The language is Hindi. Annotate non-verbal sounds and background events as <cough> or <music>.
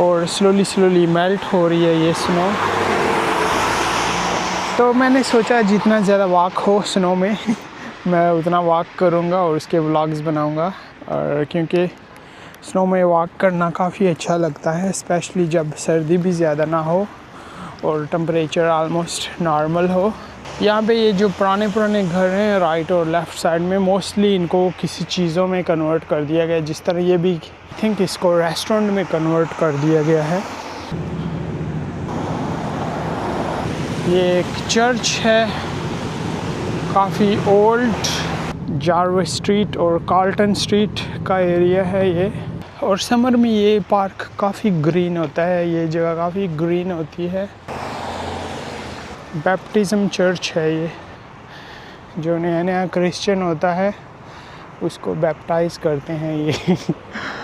और स्लोली स्लोली मेल्ट हो रही है ये स्नो तो मैंने सोचा जितना ज़्यादा वॉक हो स्नो में, <laughs> मैं उतना वॉक करूँगा और उसके व्लॉग्स बनाऊँगा. और क्योंकि स्नो में वॉक करना काफ़ी अच्छा लगता है स्पेशली जब सर्दी भी ज़्यादा ना हो और टम्परेचर आलमोस्ट नॉर्मल हो. यहाँ पे ये जो पुराने पुराने घर हैं राइट और लेफ़्ट साइड में मोस्टली इनको किसी चीज़ों में कन्वर्ट कर दिया गया जिस तरह ये भी थिंक इसको रेस्टोरेंट में कन्वर्ट कर दिया गया है। ये एक चर्च है, काफ़ी ओल्ड जारवे स्ट्रीट और कार्ल्टन स्ट्रीट का एरिया है ये। और समर में ये पार्क काफ़ी ग्रीन होता है, ये जगह काफ़ी ग्रीन होती है। बैप्टिज़म चर्च है ये। जो नया नया क्रिश्चियन होता है, उसको बैप्टाइज करते हैं ये। <laughs>